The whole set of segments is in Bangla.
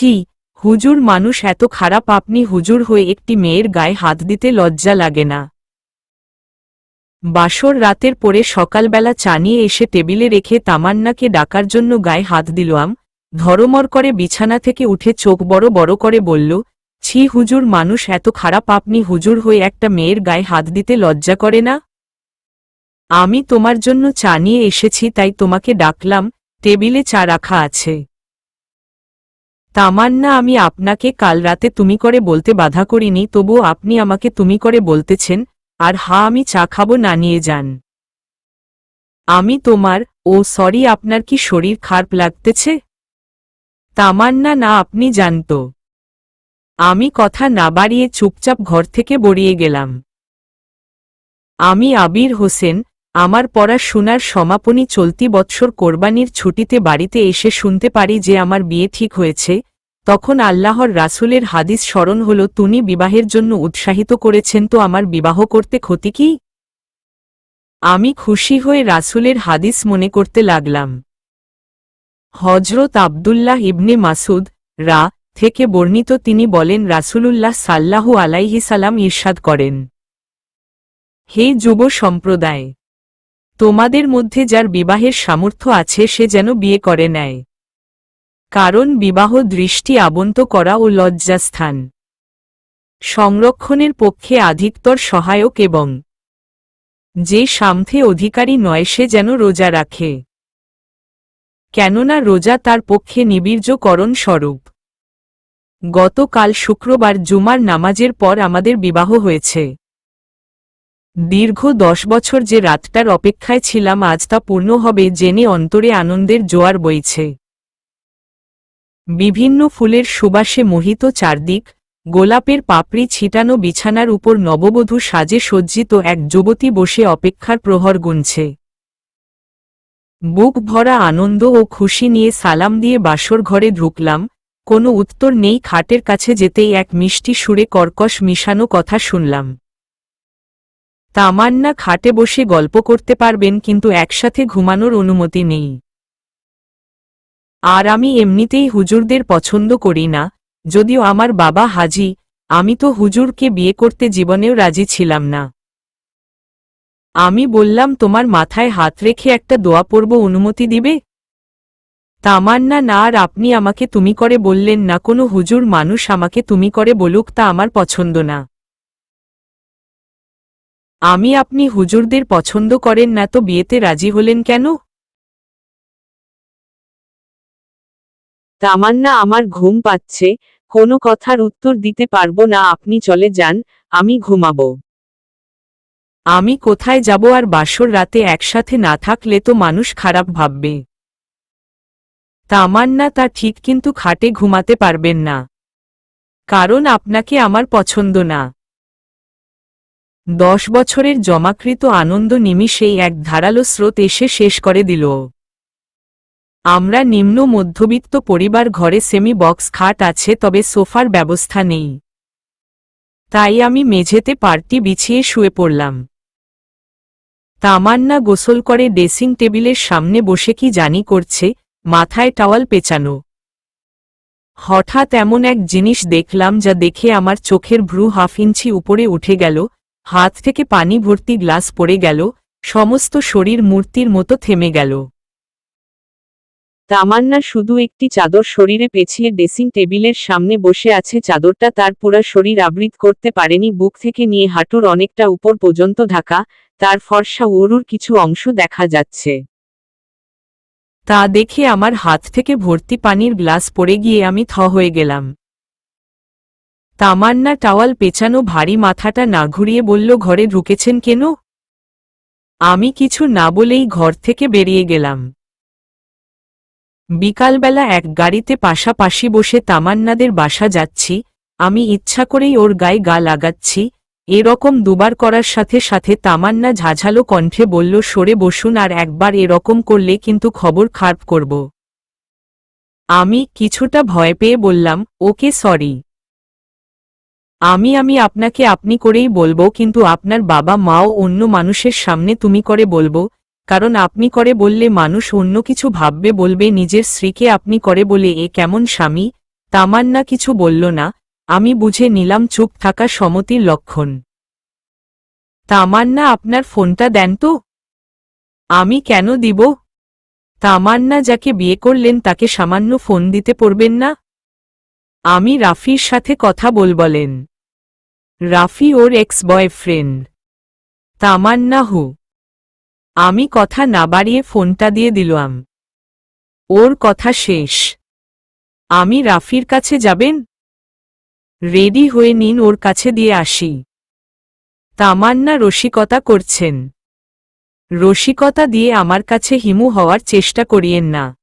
ছি, হুজুর মানুষ এত খারাপ আপনি হুজুর হয়ে একটি মেয়ের গায়ে হাত দিতে লজ্জা লাগে না। বাসর রাতের পরে সকালবেলা চানিয়ে এসে টেবিলে রেখে তামান্নাকে ডাকার জন্য গায়ে হাত দিলাম ধরমর করে বিছানা থেকে উঠে চোখ বড় বড় করে বলল, ছি হুজুর মানুষ এত খারাপ আপনি হুজুর হয়ে একটা মেয়ের গায়ে হাত দিতে লজ্জা করে না? আমি তোমার জন্য চা নিয়ে এসেছি তাই তোমাকে ডাকলাম, টেবিলে চা রাখা আছে। তামান্না, আমি আপনাকে কাল রাতে তুমি করে বলতে বাধা করিনি তবুও আপনি আমাকে তুমি করে বলতেছেন, আর হা, আমি চা খাব, না নিয়ে যান। আমি তোমার, ও সরি, আপনার কি শরীর খারাপ লাগতেছে? তামান্না, না, আপনি জানত। আমি কথা না বাড়িয়ে চুপচাপ ঘর থেকে বড়িয়ে গেলাম। আমি আবির হোসেন আমার পড়া শোনার সমাপনী চলতি বৎসর কোরবানির ছুটিতে বাড়িতে এসে শুনতে পারি যে আমার বিয়ে ঠিক হয়েছে, তখন আল্লাহর রাসুলের হাদিস স্মরণ হল, তুমি বিবাহের জন্য উৎসাহিত করেছেন তো আমার বিবাহ করতে ক্ষতি কি? আমি খুশি হয়ে রাসুলের হাদিস মনে করতে লাগলাম। হজরত আবদুল্লাহ ইবনে মাসুদ রা থেকে বর্ণিত তিনি বলেন, রাসুলুল্লাহ সাল্লাহু আলাইহি সালাম ইরশাদ করেন। হে যুব সম্প্রদায় তোমাদের মধ্যে যার বিবাহের সামর্থ্য আছে সে যেন বিয়ে করে নেয়। কারণ বিবাহ দৃষ্টি আবন্ত করা ও লজ্জাস্থান। সংরক্ষণের পক্ষে আধিকতর সহায়ক এবং যে সামথে অধিকারী নয় সে যেন রোজা রাখে। কেননা রোজা তার পক্ষে নিবীর্যকরণ স্বরূপ। গতকাল শুক্রবার জুমার নামাজের পর আমাদের বিবাহ হয়েছে। দীর্ঘ দশ বছর যে রাতটার অপেক্ষায় ছিলাম আজ তা পূর্ণ হবে জেনে অন্তরে আনন্দের জোয়ার বইছে। বিভিন্ন ফুলের সুবাসে মোহিত চারদিক, গোলাপের পাপড়ি ছিটানো বিছানার উপর নববধূ সাজে সজ্জিত এক যুবতী বসে অপেক্ষার প্রহর গুনছে। বুক ভরা আনন্দ ও খুশি নিয়ে সালাম দিয়ে বাসর ঘরে ঢুকলাম, কোনো উত্তর নেই, খাটের কাছে যেতেই এক মিষ্টি সুরে কর্কশ মিশানো কথা শুনলাম। তামান্না খাটে বসে গল্প করতে পারবেন কিন্তু একসাথে ঘুমানোর অনুমতি নেই। আর আমি এমনিতেই হুজুরদের পছন্দ করি না, যদিও আমার বাবা হাজি, আমি তো হুজুরকে বিয়ে করতে জীবনেও রাজি ছিলাম না। আমি বললাম, তোমার মাথায় হাত রেখে একটা দোয়া পড়ব, অনুমতি দিবে? তামান্না, না, আর আপনি আমাকে তুমি করে বললেন না, কোনো হুজুর মানুষ আমাকে তুমি করে বলুক, তা আমার পছন্দ না। আমি আপনি হুজুরদের পছন্দ করেন না তো বিয়েতে রাজি হলেন কেন? তামান্না আমার ঘুম পাচ্ছে কোনো কথার উত্তর দিতে পারব না আপনি চলে যান আমি ঘুমাবো। আমি কোথায় যাব আর বাসর রাতে একসাথে না থাকলে তো মানুষ খারাপ ভাববে। তামান্না তা ঠিক কিন্তু খাটে ঘুমাতে পারবেন না। কারণ আপনাকে আমার পছন্দ না। দশ বছরের জমাকৃত আনন্দ নিমিষেই এক ধারালো স্রোত এসে শেষ করে দিল। আমরা নিম্ন মধ্যবিত্ত পরিবার ঘরে সেমি বক্স খাট আছে তবে সোফার ব্যবস্থা নেই। তাই আমি মেঝেতে পার্টি বিছিয়ে শুয়ে পড়লাম। তামান্না গোসল করে ড্রেসিং টেবিলের সামনে বসে কি জানি করছে, মাথায় টাওয়াল পেঁচানো। হঠাৎ এমন এক জিনিস দেখলাম যা দেখে আমার চোখের ভ্রু হাফ ইঞ্চি উপরে উঠে গেল হাত থেকে পানি ভর্তি গ্লাস পড়ে গেল, সমস্ত শরীর মূর্তির মতো থেমে গেল। তামান্না শুধু একটি চাদর শরীরে পেছিয়ে ড্রেসিং টেবিলের সামনে বসে আছে, চাদরটা তার পুরা শরীর আবৃত করতে পারেনি, বুক থেকে নিয়ে হাঁটুর অনেকটা উপর পর্যন্ত ঢাকা, তার ফর্সা উরুর কিছু অংশ দেখা যাচ্ছে। তা দেখে আমার হাত থেকে ভর্তি পানির গ্লাস পড়ে গিয়ে আমি থ হয়ে গেলাম। তামান্না টাওয়াল পেঁচানো ভারী মাথাটা না ঘুরিয়ে বলল, ঘরে ঢুকেছেন কেন? আমি কিছু না বলেই ঘর থেকে বেরিয়ে গেলাম। বিকালবেলা এক গাড়িতে পাশাপাশি বসে তামান্নাদের বাসা যাচ্ছি, আমি ইচ্ছা করেই ওর গায়ে গা লাগাচ্ছি। এরকম দুবার করার সাথে সাথে তামান্না ঝাঝালো কণ্ঠে বলল, সরে বসুন আর একবার এরকম করলে কিন্তু খবর খারাপ করব। আমি কিছুটা ভয় পেয়ে বললাম, ওকে সরি। আমি আমি আপনাকে আপনি করেই বলব, কিন্তু আপনার বাবা মাও অন্য মানুষের সামনে তুমি করে বলব, কারণ আপনি করে বললে মানুষ অন্য কিছু ভাববে, বলবে নিজের স্ত্রীকে আপনি করে বলে, এ কেমন স্বামী? তামান্না কিছু বলল না, আমি বুঝে নিলাম চুপ থাকা সমতির লক্ষণ। তামান্না, আপনার ফোনটা দেন তো। আমি কেন দিব? তামান্না যাকে বিয়ে করলেন তাকে সামান্য ফোন দিতে পড়বেন না? আমি রাফির সাথে কথা বলবলেন। রাফি ওর এক্স বয়ফ্রেন্ড তামান্না হু। আমি কথা না বাড়িয়ে ফোনটা দিয়ে দিলাম। ওর কথা শেষ। আমি রাফির কাছে যাবেন? রেডি হয়ে নিন ওর কাছে দিয়ে আসি। তামান্না রসিকতা করছেন। রসিকতা দিয়ে আমার কাছে হিমু হওয়ার চেষ্টা করিয়েন না।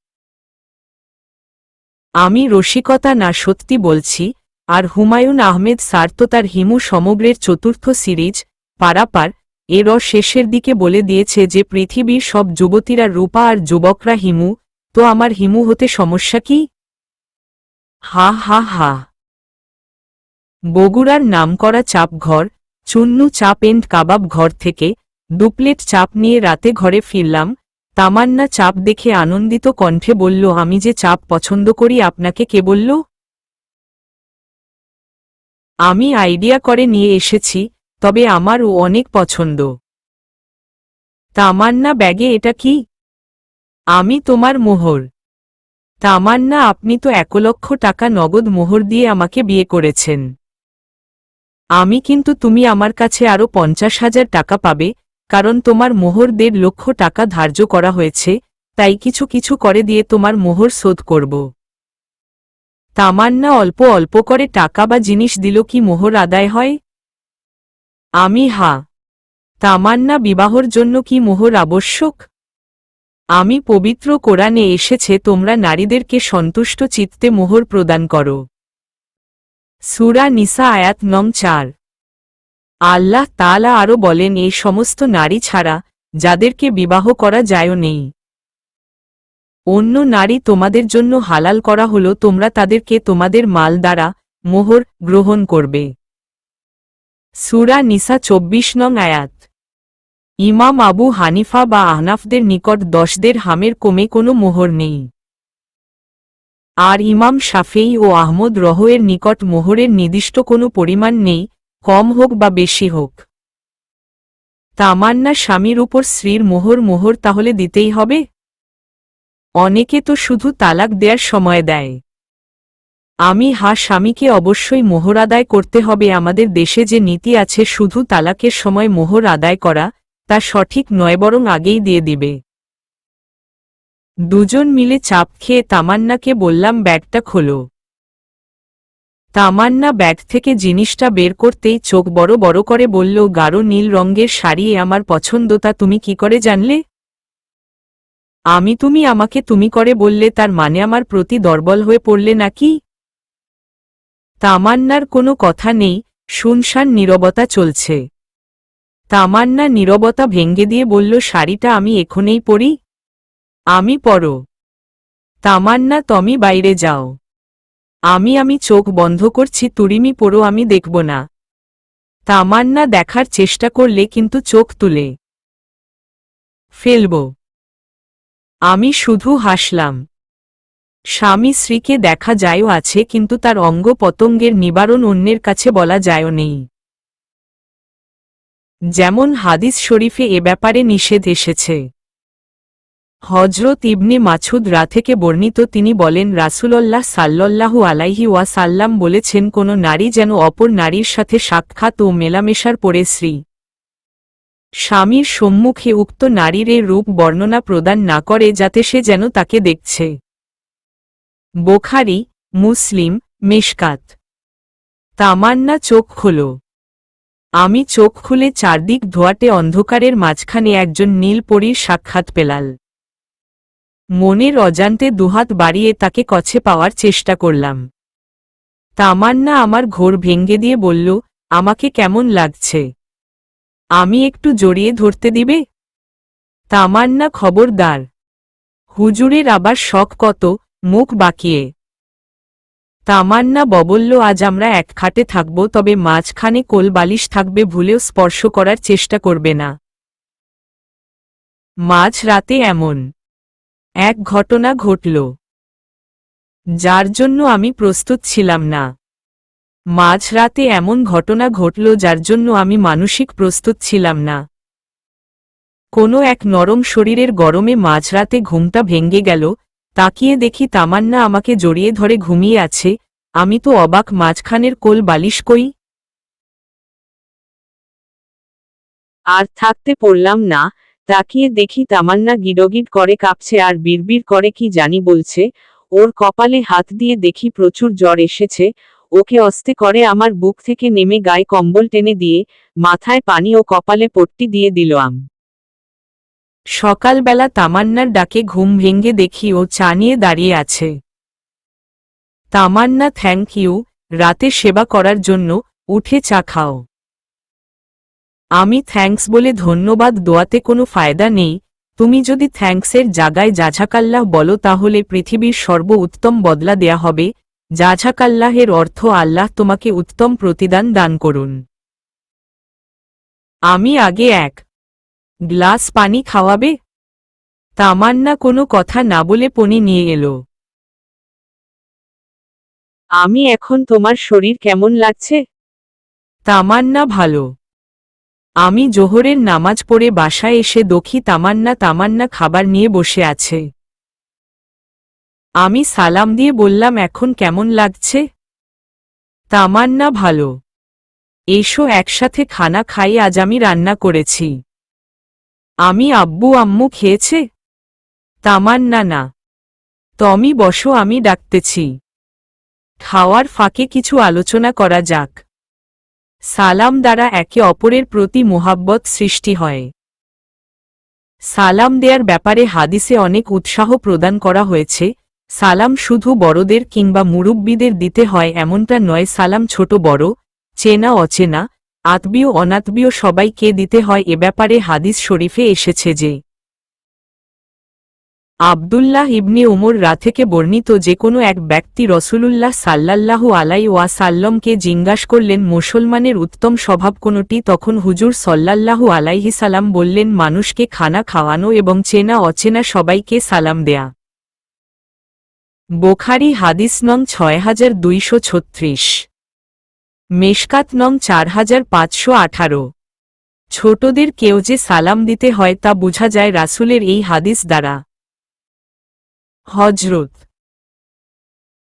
আমি রসিকতা না সত্যি বলছি আর হুমায়ুন আহমেদ স্যার তো তার হিমু সমগ্রের চতুর্থ সিরিজ, পারাপার, এর শেষের দিকে বলে দিয়েছে যে পৃথিবীর সব যুবতীরা রূপা আর যুবকরা হিমু, তো আমার হিমু হতে সমস্যা কি? হা হা হা। বগুড়ার নামকরা চাপঘর চুন্নু চাপ এন্ড কাবাব ঘর থেকে দুপ্লেট চাপ নিয়ে রাতে ঘরে ফিরলাম, তামান্না চাপ দেখে আনন্দিত কণ্ঠে বলল, আমি যে চাপ পছন্দ করি, আপনাকে কে বলল? আমি আইডিয়া করে নিয়ে এসেছি, তবে আমারও অনেক পছন্দ। তামান্না ব্যাগে এটা কি? আমি তোমার মোহর। তামান্না, আপনি তো এক লক্ষ টাকা নগদ মোহর দিয়ে আমাকে বিয়ে করেছেন। আমি কিন্তু তুমি আমার কাছে আরও পঞ্চাশ হাজার টাকা পাবে, কারণ তোমার মোহর দেড় লক্ষ টাকা ধার্য করা হয়েছে, তাই কিছু কিছু করে দিয়ে তোমার মোহর শোধ করব। তামান্না অল্প অল্প করে টাকা বা জিনিস দিল কি মোহর আদায় হয়? আমি, হা। তামান্না বিবাহর জন্য কি মোহর আবশ্যক? আমি পবিত্র কোরআনে এসেছে, তোমরা নারীদেরকে সন্তুষ্ট চিত্তে মোহর প্রদান করো। সুরা নিসা আয়াত নং চার। আল্লাহ তালা আরও বলেন এই সমস্ত নারী ছাড়া যাদেরকে বিবাহ করা যায়ও নেই। অন্য নারী তোমাদের জন্য হালাল করা হলো, তোমরা তাদেরকে তোমাদের মাল দ্বারা মোহর গ্রহণ করবে। সুরা নিসা চব্বিশ নং আয়াত। ইমাম আবু হানিফা বা আহনাফদের নিকট দশদের হামের কমে কোনো মোহর নেই। আর ইমাম শাফেই ও আহমদ রহয়ের নিকট মোহরের নির্দিষ্ট কোনো পরিমাণ নেই, কম হোক বা বেশি হোক। তামান্না স্বামীর উপর স্ত্রীর মোহর মোহর তাহলে দিতেই হবে। অনেকে তো শুধু তালাক দেয়ার সময় দেয়। আমি হা স্বামীকে অবশ্যই মোহর আদায় করতে হবে। আমাদের দেশে যে নীতি আছে, শুধু তালাকের সময় মোহর আদায় করা, তা সঠিক নয়, বরং আগেই দিয়ে দিবে। দুজন মিলে চাপ খেয়ে তামান্নাকে বললাম, ব্যাগটা খোলো। তামান্না ব্যাগ থেকে জিনিসটা বের করতেই চোখ বড় বড় করে বলল, গাঢ় নীল রঙের শাড়ি আমার পছন্দ তা তুমি কি করে জানলে? আমি তুমি আমাকে তুমি করে বললে তার মানে আমার প্রতি দর্বল হয়ে পড়লে নাকি? তামান্নার কোনো কথা নেই, শুনশান নীরবতা চলছে। তামান্না নীরবতা ভেঙ্গে দিয়ে বলল, শাড়িটা আমি এখনেই পরি। আমি পরো। তামান্না, তমি বাইরে যাও। আমি আমি চোখ বন্ধ করছি, তুরিমি পড়ো আমি দেখব না। তামান্না দেখার চেষ্টা করলে কিন্তু চোখ তুলে ফেলব। আমি শুধু হাসলাম। স্বামী স্ত্রীকে দেখা যায়ও আছে কিন্তু তার অঙ্গ পতঙ্গের নিবারণ অন্যের কাছে বলা যায়ও নেই। যেমন হাদিস শরীফে এ ব্যাপারে নিষেধ এসেছে। হজরত ইবনে মাছুদ রা থেকে বর্ণিত তিনি বলেন, রাসুলল্লাহ সাল্লল্লাহু আলাইহি ওয়াসাল্লাম বলেছেন, কোন নারী যেন অপর নারীর সাথে সাক্ষাৎ ও মেলামেশার পরে শ্রী স্বামীর সম্মুখে উক্ত নারীর এ রূপ বর্ণনা প্রদান না করে যাতে সে যেন তাকে দেখছে। বোখারি, মুসলিম, মেশকাত। তামান্না চোখ খোল। আমি চোখ খুলে চারদিক ধোয়াটে অন্ধকারের মাঝখানে একজন নীল পরীর সাক্ষাৎ পেলাল। মনের অজান্তে দুহাত বাড়িয়ে তাকে কছে পাওয়ার চেষ্টা করলাম। তামান্না আমার ঘোর ভেঙ্গে দিয়ে বলল, আমাকে কেমন লাগছে? আমি একটু জড়িয়ে ধরতে দিবে? তামান্না খবরদার। হুজুরের আবার শখ কত, মুখ বাকিয়ে। তামান্না ববল্য আজ আমরা এক খাটে থাকব, তবে মাঝখানে কোল বালিশ থাকবে ভুলেও স্পর্শ করার চেষ্টা করবে না। মাঝ রাতে এমন এক ঘটনা ঘটল, যার জন্য আমি প্রস্তুত ছিলাম না। মাঝরাতে এমন ঘটনা ঘটল যার জন্য আমি মানসিক প্রস্তুত ছিলাম না। কোনো এক নরম শরীরের গরমে মাঝরাতে ঘুমটা ভেঙ্গে গেল, তাকিয়ে দেখি তামান্না আমাকে জড়িয়ে ধরে ঘুমিয়ে আছে, আমি তো অবাক মাঝখানের কোল বালিশ কই? আর থাকতে পড়লাম না, তাকিয়ে দেখি তামান্না গিডগিড করে কাঁপছে আর বিড়বিড় করে কি জানি বলছে, ওর কপালে হাত দিয়ে দেখি প্রচুর জ্বর এসেছে ওকে অস্তে করে আমার বুক থেকে নেমে গায়ে কম্বল টেনে দিয়ে, মাথায় পানি ও কপালে পট্টি দিয়ে দিল আম। সকালবেলা তামান্নার ডাকে ঘুম ভেঙ্গে দেখি ও চা নিয়ে দাঁড়িয়ে আছে। তামান্না, থ্যাংক ইউ, রাতে সেবা করার জন্য, উঠে চা খাও। আমি থ্যাংকস বলে ধন্যবাদ দোয়াতে কোনো ফায়দা নেই, তুমি যদি থ্যাঙ্কসের জাগায় জাঝাকাল্লাহ বলো তাহলে পৃথিবীর সর্ব উত্তম বদলা দেয়া হবে জাঝাকাল্লাহের অর্থ আল্লাহ তোমাকে উত্তম প্রতিদান দান করুন। আমি আগে এক গ্লাস পানি খাওয়াবে? তামান্না কোনো কথা না বলে পনি নিয়ে এলো। আমি এখন তোমার শরীর কেমন লাগছে? তামান্না ভালো। আমি জোহরের নামাজ পড়ে বাসায় এসে দখি তামান্না তামান্না খাবার নিয়ে বসে আছে। আমি সালাম দিয়ে বললাম, এখন কেমন লাগছে? তামান্না ভালো। এসো একসাথে খানা খাই, আজ আমি রান্না করেছি। আমি আব্বু আম্মু খেয়েছে? তামান্না না। তমি বসো, আমি ডাকতেছি। খাওয়ার ফাঁকে কিছু আলোচনা করা যাক। সালাম দ্বারা একে অপরের প্রতি মোহাব্বত সৃষ্টি হয়। সালাম দেয়ার ব্যাপারে হাদিসে অনেক উৎসাহ প্রদান করা হয়েছে। সালাম শুধু বড়দের কিংবা মুরব্বীদের দিতে হয় এমনটা নয়, সালাম ছোট বড়, চেনা অচেনা আত্মীয় অনাত্মীয় সবাইকে দিতে হয়। এ ব্যাপারে হাদিস শরীফে এসেছে যে আবদুল্লাহ ইবনে উমর রা থেকে বর্ণিত যে কোনো এক ব্যক্তি রসুলুল্লাহ সাল্লাল্লাহু আলাই ওয়া সাল্লমকে জিজ্ঞাস করলেন, মুসলমানের উত্তম স্বভাব কোনটি? তখন হুজুর সল্লাল্লাহু আলাইহি সালাম বললেন, মানুষকে খানা খাওয়ানো এবং চেনা অচেনা সবাইকে সালাম দেয়া। বোখারি হাদিস নং ছয় হাজার দুইশো ছত্রিশ। মেশকাত নং চার হাজার পাঁচশো আঠারো। ছোটদের কেউ যে সালাম দিতে হয় তা বোঝা যায় রাসুলের এই হাদিস দ্বারা। হজরত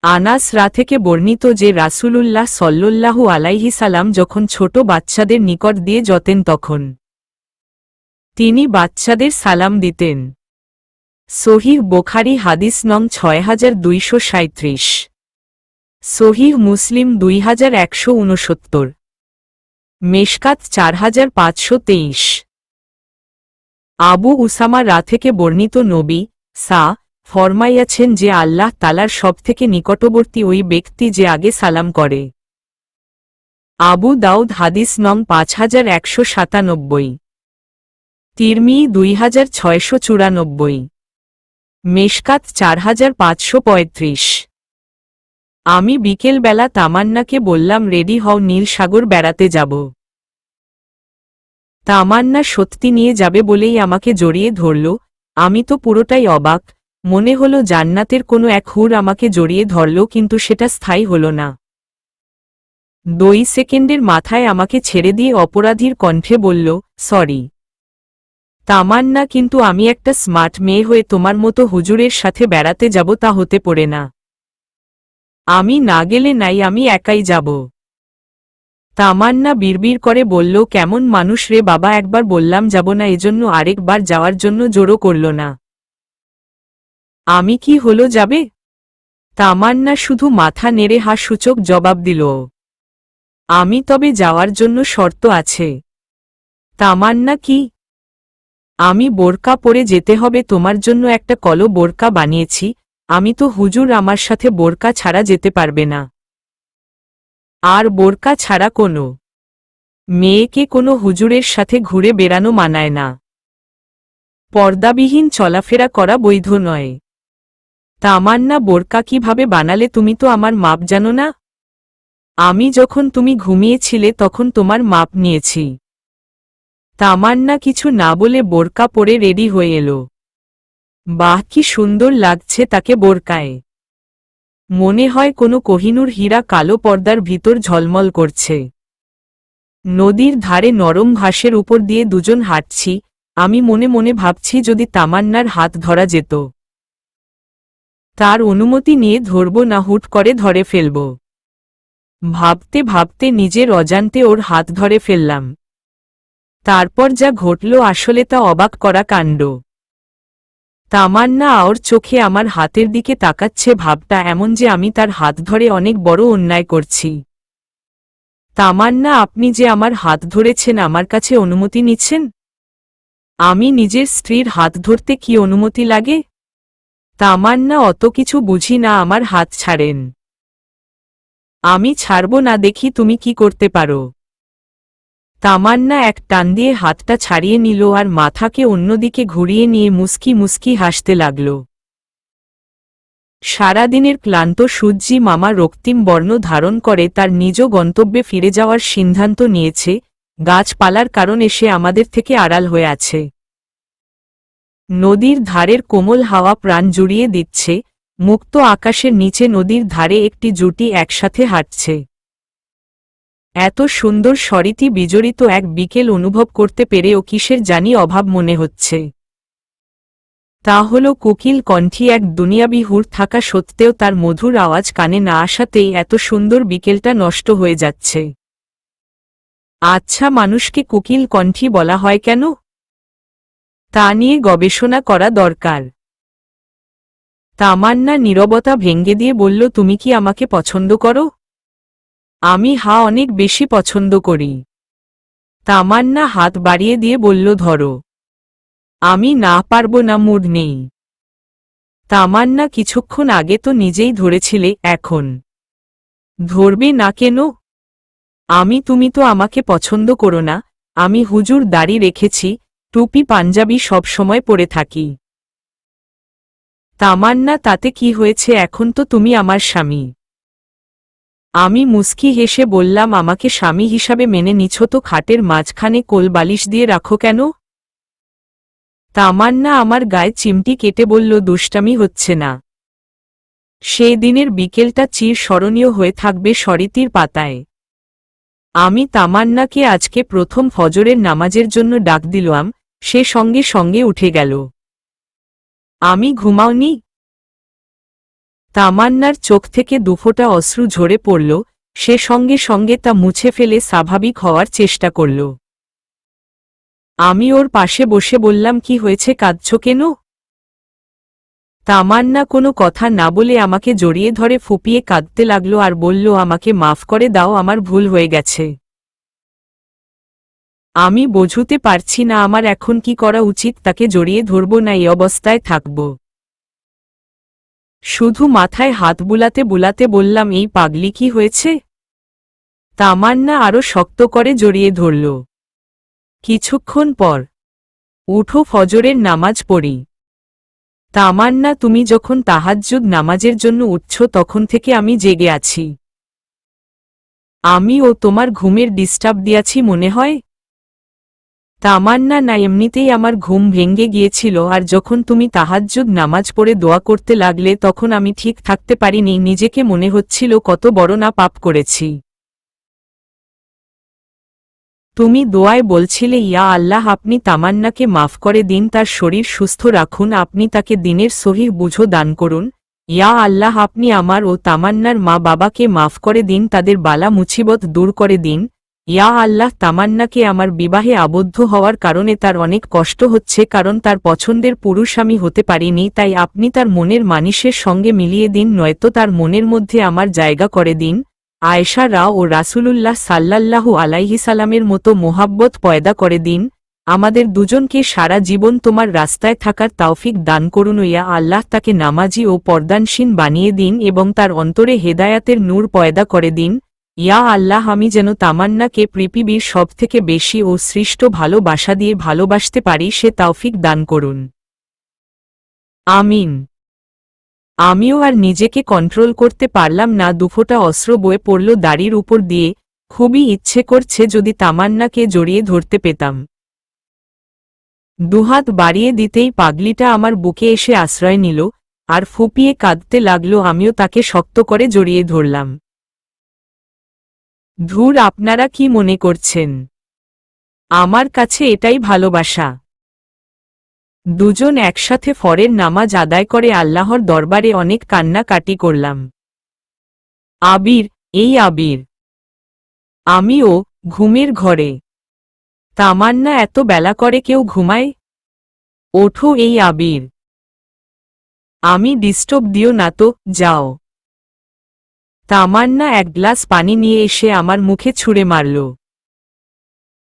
আনাস রা থেকে বর্ণিত যে রাসূলুল্লাহ সল্লল্লাহু আলাইহি সালাম যখন ছোট বাচ্চাদের নিকট দিয়ে যতেন তখন তিনি বাচ্চাদের সালাম দিতেন। সহিহ বোখারি হাদিস নং ছয় হাজার দুইশো সাঁত্রিশ সহিহ মুসলিম দুই হাজার একশো উনসত্তর। মেশকাত চার হাজার পাঁচশো তেইশ। আবু উসামা রা থেকে বর্ণিত নবী সা ফরমাইয়াছেন যে আল্লাহ তালার সবথেকে নিকটবর্তী ওই ব্যক্তি যে আগে সালাম করে। আবু দাউদ হাদিস নং পাঁচ হাজার একশো সাতানব্বই। তিরমি দুই হাজার ছয়শো চুরানব্বই। মেশকাত চার হাজার পাঁচশো পঁয়ত্রিশ। আমি বিকেলবেলা তামান্নাকে বললাম, রেডি হও নীল সাগর বেড়াতে যাব। তামান্না সত্যি নিয়ে যাবে বলেই আমাকে জড়িয়ে ধরল। আমি তো পুরোটাই অবাক। মনে হলো জান্নাতের কোনো এক হুর আমাকে জড়িয়ে ধরল, কিন্তু সেটা স্থায়ী হল না। দুই সেকেন্ডের মাথায় আমাকে ছেড়ে দিয়ে অপরাধীর কণ্ঠে বলল, সরি। তামান্না, কিন্তু আমি একটা স্মার্ট মেয়ে হয়ে তোমার মতো হুজুরের সাথে বেড়াতে যাব তা হতে পড়ে না। আমি না গেলে নাই, আমি একাই যাব। তামান্না বিড়বিড় করে বলল, কেমন মানুষ রে বাবা, একবার বললাম যাব না, এজন্য আরেকবার যাওয়ার জন্য জোরও করল না। আমি কি হলো যাবে? তামান্না শুধু মাথা নেড়ে হা সূচক জবাব দিল, আমি তবে যাওয়ার জন্য শর্ত আছে। তামান্না কি আমি বোরকা পরে যেতে হবে, তোমার জন্য একটা কলো বোরকা বানিয়েছি, আমি তো হুজুর আমার সাথে বোরকা ছাড়া যেতে পারবে না। আর বোরকা ছাড়া কোনো মেয়েকে কোনো হুজুরের সাথে ঘুরে বেড়ানো মানায় না। পর্দাবিহীন চলাফেরা করা বৈধ নয়। তামান্না বোরকা কীভাবে বানালে তুমি তো আমার মাপ জানো না? আমি যখন তুমি ঘুমিয়েছিলে তখন তোমার মাপ নিয়েছি। তামান্না কিছু না বলে বোরকা পরে রেডি হয়ে এলো। বাহ, কি সুন্দর লাগছে তাকে বোরকায়। মনে হয় কোনো কোহিনুর হীরা কালো পর্দার ভিতর ঝলমল করছে। নদীর ধারে নরম ঘাসের উপর দিয়ে দুজন হাঁটছি, আমি মনে মনে ভাবছি যদি তামান্নার হাত ধরা যেত। তার অনুমতি নিয়ে ধরব না হুট করে ধরে ফেলব। ভাবতে ভাবতে নিজের অজান্তে ওর হাত ধরে ফেললাম। তারপর যা ঘটল আসলে তা অবাক করা কাণ্ড। তামান্না ওর চোখে আমার হাতের দিকে তাকাচ্ছে ভাবটা এমন যে আমি তার হাত ধরে অনেক বড় অন্যায় করছি। তামান্না, আপনি যে আমার হাত ধরেছেন আমার কাছে অনুমতি নিচ্ছেন? আমি নিজের স্ত্রীর হাত ধরতে কি অনুমতি লাগে? তামান্না, অত কিছু বুঝি না আমার হাত ছাড়েন। আমি ছাড়ব না দেখি তুমি কি করতে পারো। তামান্না এক টান দিয়ে হাতটা ছাড়িয়ে নিল আর মাথাকে অন্যদিকে ঘুরিয়ে নিয়ে মুস্কি মুস্কি হাসতে লাগল। সারাদিনের ক্লান্ত সূর্যি মামা রক্তিম বর্ণ ধারণ করে তার নিজ গন্তব্যে ফিরে যাওয়ার সিদ্ধান্ত নিয়েছে, গাছপালার কারণে সে আমাদের থেকে আড়াল হয়ে আছে। নদীর ধারের কোমল হাওয়া প্রাণ জুড়িয়ে দিচ্ছে, মুক্ত আকাশের নিচে নদীর ধারে একটি জুটি একসাথে হাঁটছে। এত সুন্দর স্বরিতি বিজড়িত এক বিকেল অনুভব করতে পেরেও কিসের জানি অভাব মনে হচ্ছে। তা হল কোকিল কণ্ঠী এক দুনিয়াবি হুর থাকা সত্ত্বেও তার মধুর আওয়াজ কানে না আসাতেই এত সুন্দর বিকেলটা নষ্ট হয়ে যাচ্ছে। আচ্ছা মানুষকে কোকিল কণ্ঠী বলা হয় কেন? তা নিয়ে গবেষণা করা দরকার। তামান্না নীরবতা ভেঙ্গে দিয়ে বলল, তুমি কি আমাকে পছন্দ করো? আমি হা অনেক বেশি পছন্দ করি। তামান্না হাত বাড়িয়ে দিয়ে বলল, ধরো। আমি না পারব না, মুড নেই। তামান্না কিছুক্ষণ আগে তো নিজেই ধরেছিলে, এখন। ধরবে না কেন? আমি, তুমি তো আমাকে পছন্দ করো না। আমি হুজুর দাড়ি রেখেছি, টুপি, পাঞ্জাবি সবসময় পরে থাকি। তামান্না, তাতে কি হয়েছে? এখন তো তুমি আমার স্বামী। আমি মুস্কি হেসে বললাম, আমাকে স্বামী হিসাবে মেনে নিছ তো, খাটের মাঝখানে কোল বালিশ দিয়ে রাখো কেন? তামান্না আমার গায়ে চিমটি কেটে বলল, দুষ্টামি হচ্ছে না। সেই দিনের বিকেলটা চির স্মরণীয় হয়ে থাকবে সরিতির পাতায়। আমি তামান্নাকে আজকে প্রথম ফজরের নামাজের জন্য ডাক দিলাম, সে সঙ্গে সঙ্গে উঠে গেল। আমি ঘুমাওনি তামান্নার চোখ থেকে দুফোটা অশ্রু ঝরে পড়ল, সে সঙ্গে সঙ্গে তা মুছে ফেলে স্বাভাবিক হওয়ার চেষ্টা করল। আমি ওর পাশে বসে বললাম, কি হয়েছে, কাঁদছ কেন? তামান্না কোনো কথা না বলে আমাকে জড়িয়ে ধরে ফুপিয়ে কাঁদতে লাগল আর বলল, আমাকে মাফ করে দাও, আমার ভুল হয়ে গেছে। আমি বোঝুতে পারছি না, আমার এখন কি করা উচিত, তাকে জড়িয়ে ধরব না, এই অবস্থায় থাকব। শুধু মাথায় হাত বুলাতে বুলাতে বললাম, এই পাগলি কি হয়েছে? তামান্না আরও শক্ত করে জড়িয়ে ধরল। কিছুক্ষণ পর উঠো, ফজরের নামাজ পড়ি। তামান্না, তুমি যখন তাহাজ্জুদ নামাজের জন্য উঠছ, তখন থেকে আমি জেগে আছি। আমি ও তোমার ঘুমের ডিস্টার্ব দিয়াছি, মনে হয়? তামান্না না এমনিতেই আমার ঘুম ভেঙ্গে গিয়েছিল আর যখন তুমি তাহাজ্জুদ নামাজ পড়ে দোয়া করতে লাগলে তখন আমি ঠিক থাকতে পারিনি, নিজেকে মনে হচ্ছিল কত বড় না পাপ করেছি। তুমি দোয়ায় বলছিলে, ইয়া আল্লাহ, আপনি তামান্নাকে মাফ করে দিন, তার শরীর সুস্থ রাখুন, আপনি তাকে দিনের সহিহ বুঝো, দান করুন। ইয়া আল্লাহ, আপনি আমার ও তামান্নার মা বাবাকে মাফ করে দিন, তাদের বালা মুছিবত দূর করে দিন। ইয়া আল্লাহ তামান্নাকে আমার বিবাহে আবদ্ধ হওয়ার কারণে তার অনেক কষ্ট হচ্ছে, কারণ তার পছন্দের পুরুষ আমি হতে পারিনি, তাই আপনি তার মনের মানিসের সঙ্গে মিলিয়ে দিন, নয়তো তার মনের মধ্যে আমার জায়গা করে দিন। আয়েশা রাও ও রাসূলুল্লাহ সাল্লাল্লাহু আলাইহি সালামের মতো মোহাব্বত পয়দা করে দিন। আমাদের দুজনকে সারা জীবন তোমার রাস্তায় থাকার তাওফিক দান করুন, ইয়া আল্লাহ, তাকে নামাজি ও পর্দানসীন বানিয়ে দিন এবং তার অন্তরে হেদায়াতের নূর পয়দা করে দিন। ইয়া আল্লাহ, আমি যেন তামান্নাকে, পৃথিবীর সবথেকে বেশি ও সৃষ্ট ভালোবাসা দিয়ে ভালোবাসতে পারি, সে তাওফিক দান করুন। আমিন। আমিও আর নিজেকে কন্ট্রোল করতে পারলাম না, দুফোটা অস্ত্র বয়ে পড়ল দাড়ির উপর দিয়ে। খুবই ইচ্ছে করছে যদি তামান্নাকে জড়িয়ে ধরতে পেতাম। দুহাত বাড়িয়ে দিতেই পাগলিটা আমার বুকে এসে আশ্রয় নিল, আর ফুপিয়ে কাঁদতে লাগল, আমিও তাকে শক্ত করে জড়িয়ে ধরলাম। ধুর, আপনারা কি মনে করছেন? আমার কাছে এটাই ভালোবাসা। দুজন একসাথে ফরের নামাজ আদায় করে আল্লাহর দরবারে অনেক কান্নাকাটি করলাম। আবির, এই আবির। আমিও, ঘুমের ঘরে। তামান্না এত বেলা করে কেউ ঘুমায়? ওঠো, এই আবির। আমি ডিস্টার্ব দিও না তো, যাও। তামান্না এক গ্লাস পানি নিয়ে এসে আমার মুখে ছুঁড়ে মারল।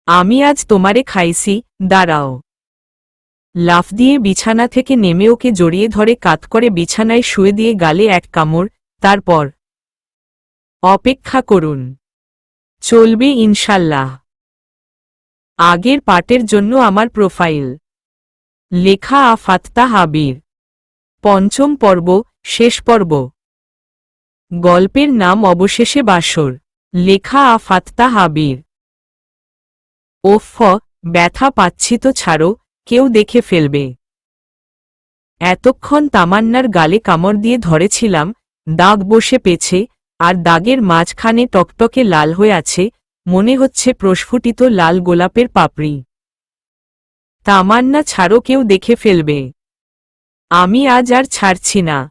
আমি আজ তোমারে খাইছি, দাঁড়াও। লাফ দিয়ে বিছানা থেকে নেমে ওকে জড়িয়ে ধরে কাত করে বিছানায় শুয়ে দিয়ে গালে এক কামড়, তারপর অপেক্ষা করুন। চলবে ইনশাল্লাহ। আগের পাটের জন্য আমার প্রোফাইল। লেখা আ ফাত্তা হাবির। পঞ্চম পর্ব, শেষ পর্ব। গল্পের নাম অবশেষে বাসর। লেখা আ ফাত্তা হাবির। ওফ ব্যথা পাচ্ছি তো ছাড়ো, কেউ দেখে ফেলবে। এতক্ষণ তামান্নার গালে কামড় দিয়ে ধরেছিলাম, দাগ বসে পেছে, আর দাগের মাঝখানে টকটকে লাল হয়ে আছে, মনে হচ্ছে প্রস্ফুটিত লাল গোলাপের পাপড়ি। তামান্না, ছাড়ো, কেউ দেখে ফেলবে। আমি আজ আর ছাড়ছি না।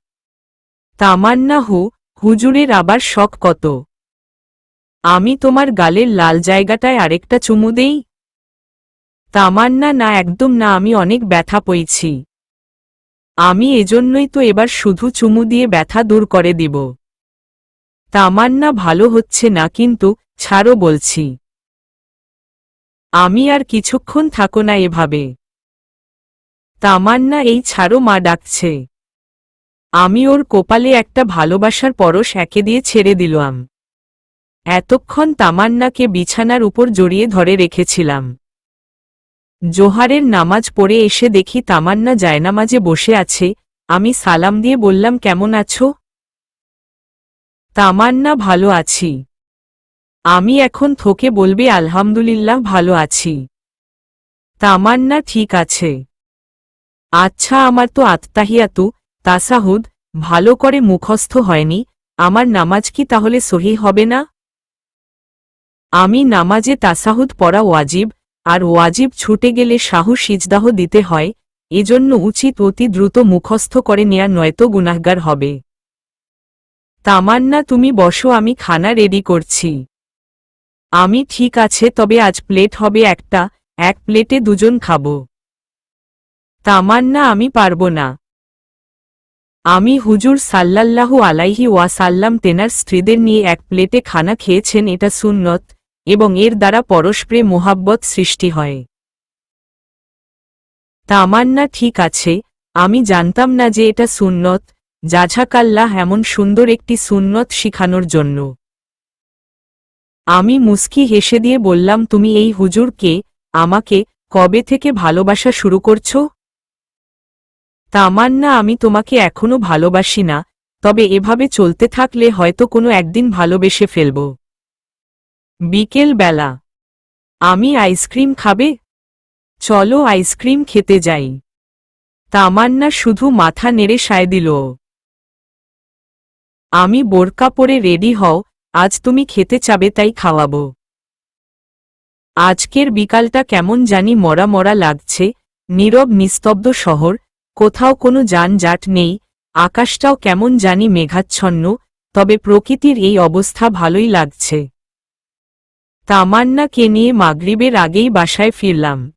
তামান্না হু হুজুরের আবার শখ কত? আমি তোমার গালের লাল জায়গাটায় আরেকটা চুমু দেই? তামান্না, না, একদম না, আমি অনেক ব্যথা পইছি আমি এজন্যই তো এবার শুধু চুমু দিয়ে ব্যথা দূর করে দিব। তামান্না, ভালো হচ্ছে না, কিন্তু ছাড়ো বলছি। আমি আর কিছুক্ষণ থাকো না এভাবে। তামান্না, এই ছাড়ো মা ডাকছে। আমি ওর কোপালে একটা ভালোবাসার পরশ একে দিয়ে ছেড়ে দিলাম। এতক্ষণ তামান্নাকে বিছানার উপর জড়িয়ে ধরে রেখেছিলাম। জোহারের নামাজ পড়ে এসে দেখি তামান্না জায়নামাজে বসে আছে, আমি সালাম দিয়ে বললাম, কেমন আছো? তামান্না, ভালো আছি। আমি এখন থোকে বলবে, আলহামদুলিল্লাহ, ভালো আছি। তামান্না, ঠিক আছে। আচ্ছা আমার তো আত্মাহিয়াতু তাসাহুদ, ভালো করে মুখস্থ হয়নি, আমার নামাজ কি তাহলে সহি হবে না? আমি নামাজে তাসাহুদ পড়া ওয়াজিব, আর ওয়াজিব ছুটে গেলে শাহু সিজদাহ দিতে হয়, এজন্য উচিত অতি দ্রুত মুখস্থ করে নেয়া, নয়তো গুনাহগার হবে। তামান্না, তুমি বসো, আমি খানা রেডি করছি। আমি ঠিক আছে, তবে আজ প্লেট হবে একটা, এক প্লেটে দুজন খাব। তামান্না, আমি পারব না। আমি হুজুর সাল্লাল্লাহু আলাইহি ওয়াসাল্লাম তেনার স্ত্রীদের নিয়ে এক প্লেটে খানা খেয়েছেন, এটা সুন্নত এবং এর দ্বারা পরস্পরে মোহাব্বত সৃষ্টি হয়। তামান্না ঠিক আছে, আমি জানতাম না যে এটা সুন্নত, জাঝাকাল্লাহ এমন সুন্দর একটি সুন্নত শিখানোর জন্য। আমি মুস্কি হেসে দিয়ে বললাম, তুমি এই হুজুরকে আমাকে কবে থেকে ভালোবাসা শুরু করছ? তামান্না, আমি তোমাকে এখনও ভালোবাসি না, তবে এভাবে চলতে থাকলে হয়তো কোনো একদিন ভালোবেসে ফেলব। বিকেল বেলা। আমি আইসক্রিম খাবে? চলো আইসক্রিম খেতে যাই। তামান্না শুধু মাথা নেড়ে সায় দিল। আমি বোরকা পরে রেডি হও, আজ তুমি খেতে চাবে তাই খাওয়াবো। আজকের বিকালটা কেমন জানি মরা মরা লাগছে, নীরব নিস্তব্ধ শহর কোথাও কোনো যানজাট নেই, আকাশটাও কেমন জানি মেঘাচ্ছন্ন, তবে প্রকৃতির এই অবস্থা ভালোই লাগছে। তামান্নাকে নিয়ে মাগরিবের আগেই বাসায় ফিরলাম।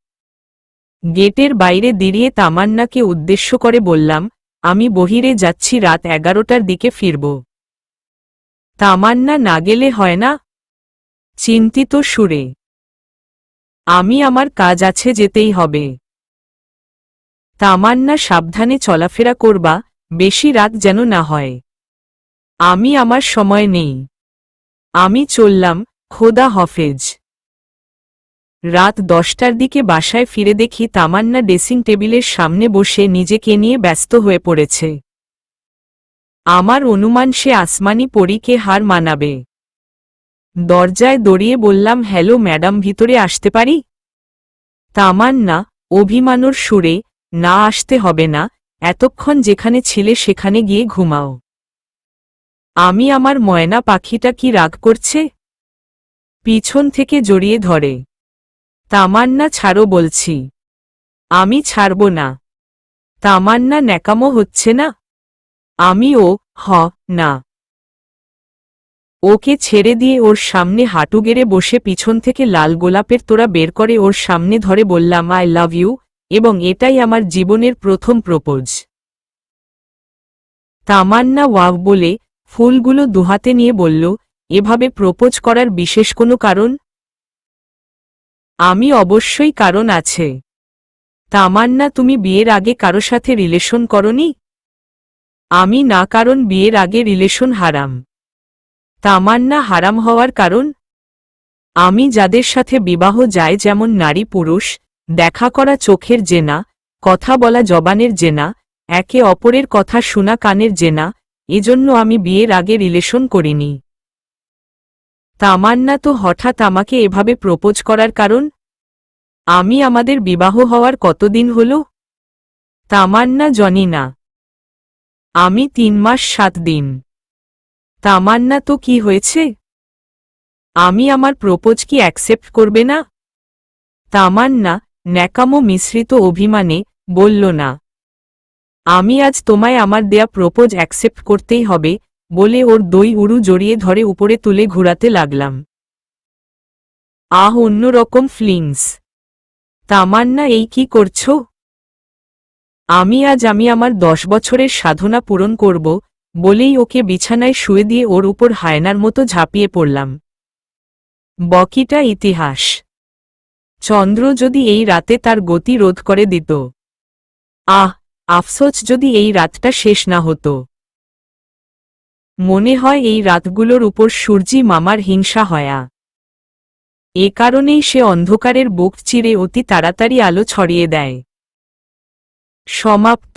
গেটের বাইরে দিরিয়ে তামান্নাকে উদ্দেশ্য করে বললাম, আমি বহিরে যাচ্ছি, রাত এগারোটার দিকে ফিরব। তামান্না না গেলে হয় না? চিন্তিত সুরে। আমি আমার কাজ আছে, যেতেই হবে। তামান্না সাবধানে চলাফেরা করবা, বেশি রাত যেন না হয়। আমি আমার সময় নেই। আমি চললাম, খোদা হফেজ। রাত দশটার দিকে বাসায় ফিরে দেখি তামান্না ড্রেসিং টেবিলের সামনে বসে নিজেকে নিয়ে ব্যস্ত হয়ে পড়েছে। আমার অনুমান সে আসমানি পরীকে হার মানাবে। দরজায় দড়িয়ে বললাম, হ্যালো ম্যাডাম, ভিতরে আসতে পারি? তামান্না অভিমানর সুরে না আসতে হবে না, এতক্ষণ যেখানে ছিলে সেখানে গিয়ে ঘুমাও। আমি আমার ময়না পাখিটা কি রাগ করছে? পিছন থেকে জড়িয়ে ধরে। তামান্না, ছাড়ো বলছি। আমি ছাড়ব না। তামান্না ন্যাকামো হচ্ছে না। আমি ও, হ, না। ওকে ছেড়ে দিয়ে ওর সামনে হাঁটু গেড়ে বসে পিছন থেকে লাল গোলাপের তোড়া বের করে ওর সামনে ধরে বললাম, আই লাভ ইউ। এবং এটাই আমার জীবনের প্রথম প্রপোজ। তামান্না ওয়াও বলে ফুলগুলো দুহাতে নিয়ে বলল, এভাবে প্রপোজ করার বিশেষ কোনো কারণ? আমি অবশ্যই কারণ আছে। তামান্না, তুমি বিয়ের আগে কারও সাথে রিলেশন করনি? আমি না, কারণ বিয়ের আগে রিলেশন হারাম। তামান্না, হারাম হওয়ার কারণ? আমি যাদের সাথে বিবাহ যায়, যেমন নারী পুরুষ দেখা করা চোখের জেনা, কথা বলা জবানের জেনা, একে অপরের কথা শোনা কানের জেনা, এজন্য আমি বিয়ের আগে রিলেশন করিনি। তামান্না তো হঠাৎ আমাকে এভাবে প্রপোজ করার কারণ? আমি আমাদের বিবাহ হওয়ার কতদিন হল? তামান্না জনি না। আমি তিন মাস সাত দিন। তামান্না তো কি হয়েছে? আমি আমার প্রপোজ কি অ্যাকসেপ্ট করবে না? তামান্না ন্যাকামো মিশ্রিত অভিমানে বলল, না। আমি আজ তোমায় আমার দেয়া প্রপোজ অ্যাকসেপ্ট করতেই হবে, বলে ওর দই উড়ু জড়িয়ে ধরে উপরে তুলে ঘুরাতে লাগলাম। আহ অন্যরকম ফ্লিংস। তামান্না, এই কি করছ? আমি আজ আমি আমার দশ বছরের সাধনা পূরণ করব, বলেই ওকে বিছানায় শুয়ে দিয়ে ওর উপর হায়নার মতো ঝাঁপিয়ে পড়লাম। বকিটা ইতিহাস। চন্দ্র যদি এই রাতে তার গতি রোধ করে দিত। আহ, আফসোস যদি এই রাতটা শেষ না হতো। মনে হয় এই রাতগুলোর উপর সূর্যি মামার হিংসা হয়া। এ কারণেই সে অন্ধকারের বুক চিরে অতি তাড়াতাড়ি আলো ছড়িয়ে দেয়। সমাপ্ত।